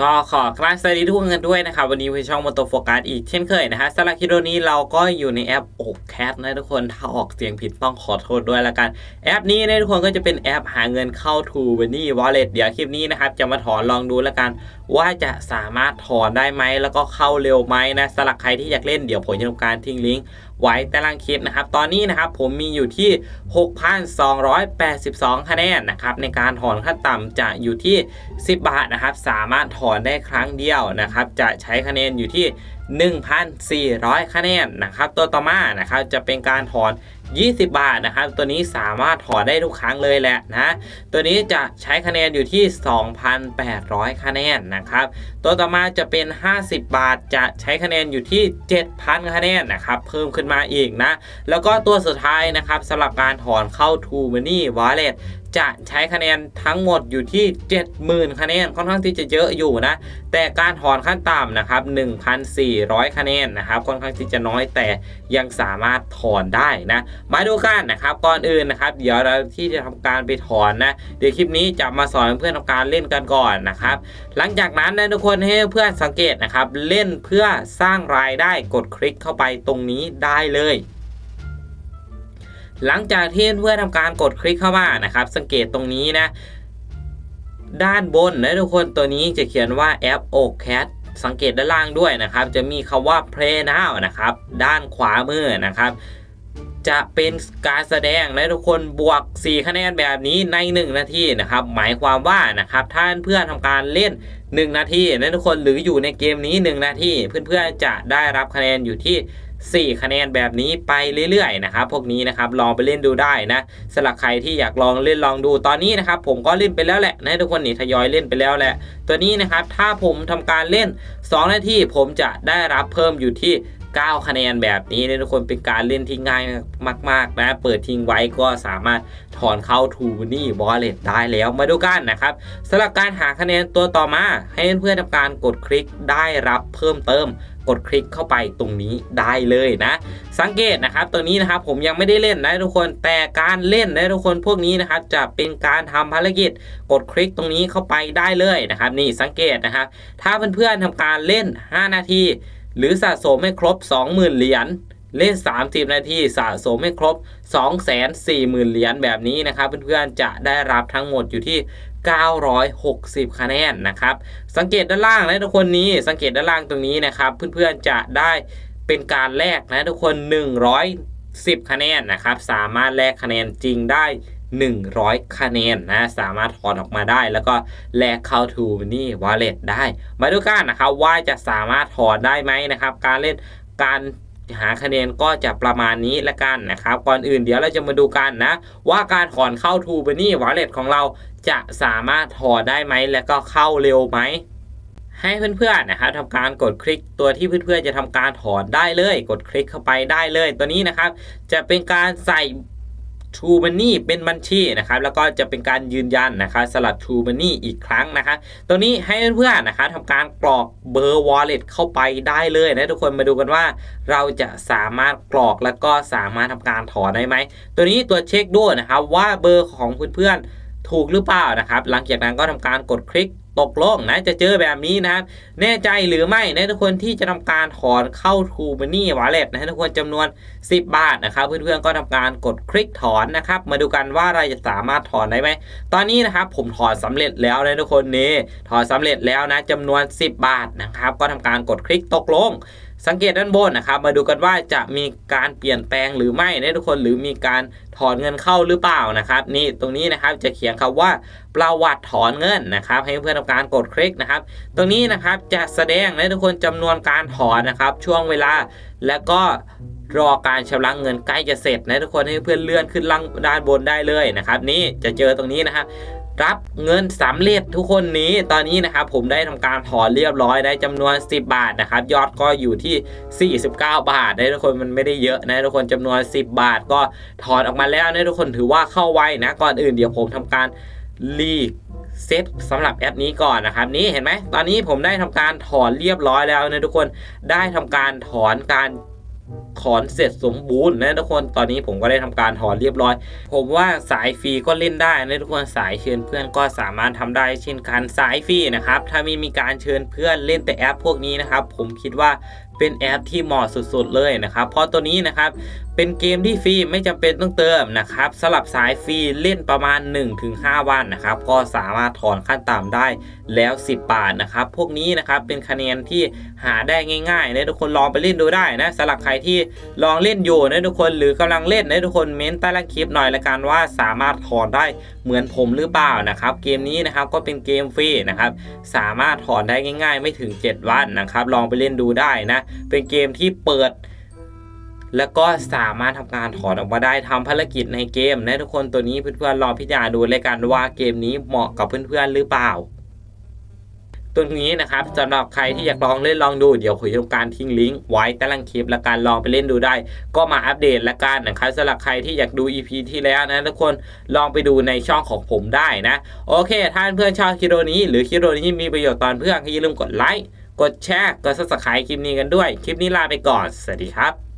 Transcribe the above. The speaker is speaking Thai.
ก็ขอกราบสวัสดีทุกคนกันด้วยนะครับวันนี้เป็นช่องมอโตโฟกัสอีกเช่นเคยนะฮะสำหรับคลิปวิดีโอนี้เราก็อยู่ในแอปโอกแคทนะทุกคนถ้าออกเสียงผิดต้องขอโทษด้วยละกัน แอปนี้นะทุกคนก็จะเป็นแอปหาเงินเข้า To b u n n y Wallet เดี๋ยวคลิปนี้นะครับจะมาถอนลองดูละกัน ว่าจะสามารถถอนได้ไหมแล้วก็เข้าเร็วไหมนะสำหรับใครที่อยากเล่นเดี๋ยวผมจะทำการทิ้งลิงก์ไว้ใต้ล่างคลิปนะครับ ตอนนี้นะครับผมมีอยู่ที่ 6,282 คะแนนนะครับในการถอนขั้นต่ำจะอยู่ที่ 10 บาทนะครับ สามารถถอนได้ครั้งเดียวนะครับ จะใช้คะแนนอยู่ที่1,400 คะแนนนะครับ ตัวต่อมานะครับจะเป็นการถอน 20 บาทนะครับ ตัวนี้สามารถถอนได้ทุกครั้งเลยแหละนะ ตัวนี้จะใช้คะแนนอยู่ที่ 2,800 คะแนนนะครับ ตัวต่อมาจะเป็น 50 บาทจะใช้คะแนนอยู่ที่ 7,000 คะแนนนะครับ เพิ่มขึ้นมาอีกนะ แล้วก็ตัวสุดท้ายนะครับสำหรับการถอนเข้า t o Money Wallet จะใช้คะแนนทั้งหมดอยู่ที่ 70,000 คะแนนค่อนข้างที่จะเยอะอยู่นะ แต่การถอนขั้นต่ำนะครับ 1,400 คะแนนนะครับ ค่อนข้างที่จะน้อยแต่ยังสามารถถอนได้นะ มาดูกันนะครับก่อนอื่นนะครับ เดี๋ยวเราที่จะทำการไปถอนนะ เดี๋ยวคลิปนี้จะมาสอนเพื่อนทำการเล่นกันก่อนนะครับ หลังจากนั้นนะทุกคนให้เพื่อนสังเกตนะครับ เล่นเพื่อสร้างรายได้กดคลิกเข้าไปตรงนี้ได้เลย หลังจากที่เพื่อนทำการกดคลิกเข้ามานะครับ สังเกตตรงนี้นะ ด้านบนนะทุกคนตัวนี้จะเขียนว่าแอป o c a t สังเกตด้านล่างด้วยนะครับ จะมีคำว่า play now นะครับ ด้านขวามือนะครับ จะเป็นการแสดงนะทุกคนบวก 4 คะแนนแบบนี้ใน 1 นาทีนะครับ หมายความว่านะครับถ้านเพื่อนทำการเล่น 1 นาทีนะทุกคนหรืออยู่ในเกมนี้ 1 นาทีเพื่อนๆจะได้รับคะแนนอยู่ที่ 4 คะแนนแบบนี้ไปเรื่อยๆนะครับพวกนี้นะครับลองไปเล่นดูได้นะสำหรับใครที่อยากลองเล่นลองดูตอนนี้นะครับผมก็เล่นไปแล้วแหละนะทุกคนนี่ทยอยเล่นไปแล้วแหละ ตัวนี้นะครับถ้าผมทำการเล่น 2 นาทีผมจะได้รับเพิ่มอยู่ที่ 9 คะแนนแบบนี้นะทุกคนเป็นการเล่นที่ง่ายมาก ๆ นะ เปิดทิ้งไว้ก็สามารถถอนเข้า t o b u n n y Wallet ได้แล้วมาดูกันนะครับสำหรับการหาคะแนนตัวต่อมา ให้เพื่อนๆทำการกดคลิกได้รับเพิ่มเติมกดคลิกเข้าไปตรงนี้ได้เลยนะ สังเกตนะครับตัวนี้นะครับผมยังไม่ได้เล่นนะทุกคนแต่การเล่นนะทุกคนพวกนี้นะครับจะเป็นการทำภารกิจกดคลิกตรงนี้เข้าไปได้เลยนะครับ นี่สังเกตนะครับ ถ้าเพื่อนๆทำการเล่น 5 นาที หรือสะสมให้ครบ 20,000 เหรียญเล่น 30 นาทีสะสมให้ครบ 240,000 เหรียญแบบนี้นะครับ เพื่อนๆจะได้รับทั้งหมดอยู่ที่ 960 คะแนนนะครับ สังเกตด้านล่างนะทุกคนนี้สังเกตด้านล่างตรงนี้นะครับ เพื่อนๆจะได้เป็นการแลกนะทุกคน 110 คะแนนนะครับ สามารถแลกคะแนนจริงได้ 100 คะแนนนะสามารถถอนออกมาได้ แล้วก็แลกเข้า to Money Wallet ได้ มาดูกันนะครับว่าจะสามารถถอนได้ไหมนะครับ การเล่นการหาคะแนนก็จะประมาณนี้ละกันนะครับ ก่อนอื่นเดี๋ยวเราจะมาดูกันนะ ว่าการถอนเข้า to Money Wallet ของเราจะสามารถถอนได้ไหมและก็เข้าเร็วไหมให้เพื่อนๆนะครับทำการกดคลิกตัวที่เพื่อนๆจะทำการถอนได้เลย กดคลิกเข้าไปได้เลย ตัวนี้นะครับ จะเป็นการใส่ True Money เป็นบัญชีนะครับแล้วก็จะเป็นการยืนยันนะครับสลับ True Money อีกครั้งนะครับตัวนี้ให้เพื่อนๆนะครับทำการกรอกเบอร์ Wallet เข้าไปได้เลยนะทุกคนมาดูกันว่า เราจะสามารถกรอกแล้วก็สามารถทำการถอนได้ไหมตัวนี้ตัวเช็คด้วยนะครับว่าเบอร์ของเพื่อนๆถูกหรือเปล่านะครับ หลังจากนั้นก็ทำการกดคลิก ตกลงนะจะเจอแบบนี้นะครับแน่ใจหรือไม่นะทุกคนที่จะทำการถอนเข้า True Money Wallet นะทุกคนจำนวน 10 บาทนะครับเพื่อนๆก็ทำการกดคลิกถอนนะครับมาดูกันว่าเราจะสามารถถอนได้ไหมตอนนี้นะครับผมถอนสำเร็จแล้วนะทุกคนนี่ถอนสำเร็จแล้วนะจำนวน 10 บาทนะครับก็ทำการกดคลิกตกลง สังเกตด้านบนนะครับ มาดูกันว่าจะมีการเปลี่ยนแปลงหรือไม่นะทุกคนหรือมีการถอนเงินเข้าหรือเปล่านะครับ นี่ตรงนี้นะครับจะเขียนคำว่าประวัติถอนเงินนะครับ ให้เพื่อนทำการกดคลิกนะครับ ตรงนี้นะครับจะแสดงนะทุกคนจำนวนการถอนนะครับ ช่วงเวลาและก็รอการชำระเงินใกล้จะเสร็จนะทุกคนให้เพื่อนเลื่อนขึ้นล่างด้านบนได้เลยนะครับ นี่จะเจอตรงนี้นะครับ รับเงินสำเร็จทุกคนนี้ตอนนี้นะครับผมได้ทำการถอนเรียบร้อยได้จำนวน 10 บาทนะครับยอดก็อยู่ที่ 49 บาทนะทุกคนมันไม่ได้เยอะนะทุกคนจำนวน 10 บาทก็ถอนออกมาแล้วนะทุกคนถือว่าเข้าไว้นะก่อนอื่นเดี๋ยวผมทำการลีเซตสำหรับแอปนี้ก่อนนะครับนี่เห็นไหมตอนนี้ผมได้ทำการถอนเรียบร้อยแล้วนะทุกคนได้ทำการถอนการ ถอนเสร็จสมบูรณ์นะทุกคนตอนนี้ผมก็ได้ทำการถอนเรียบร้อย ผมว่าสายฟรีก็เล่นได้นะทุกคนสายเชิญเพื่อนก็สามารถทำได้เช่นกันสายฟรีนะครับถ้ามีมีการเชิญเพื่อนเล่นแต่แอปพวกนี้นะครับผมคิดว่าเป็นแอปที่เหมาะสุดๆเลยนะครับเพราะตัวนี้นะครับเป็นเกมที่ฟรีไม่จำเป็นต้องเติมนะครับสลับสายฟรีเล่นประมาณ 1-5 วันนะครับก็สามารถถอนขั้นต่ำได้แล้ว 10 บาทนะครับพวกนี้นะครับเป็นคะแนนที่หาได้ง่ายๆนะทุกคนลองไปเล่นดูได้นะสำหรับใครที่ลองเล่นอยู่นะทุกคนหรือกำลังเล่นนะทุกคนเม้นใต้ล่างคลิปหน่อยละกันว่าสามารถถอนได้เหมือนผมหรือเปล่านะครับเกมนี้นะครับก็เป็นเกมฟรีนะครับสามารถถอนได้ง่าย ๆ ไม่ถึง 7 วันนะครับลองไปเล่นดูได้นะเป็นเกมที่เปิด แล้วก็สามารถทำการถอนออกมาได้ทำภารกิจในเกมนะทุกคนตัวนี้เพื่อนๆลองพิจารณาดูเลยกันว่าเกมนี้เหมาะกับเพื่อนๆหรือเปล่าตัวนี้นะครับสำหรับใครที่อยากลองเล่นลองดูเดี๋ยวผมจะทำการทิ้งลิงก์ไว้ใต้ล่างคลิปและการลองไปเล่นดูได้ ก็มาอัปเดตและกันนะครับสำหรับใครที่อยากดู EP ที่แล้วนะทุกคนลองไปดูในช่องของผมได้นะ โอเคถ้าเพื่อนๆชอบคลิปนี้ หรือคลิปนี้มีประโยชน์ตอนเพื่อนก็อย่าลืมกดไลค์ กดแชร์ กดซับสไครต์คลิปนี้กันด้วย คลิปนี้ลาไปก่อน สวัสดีครับ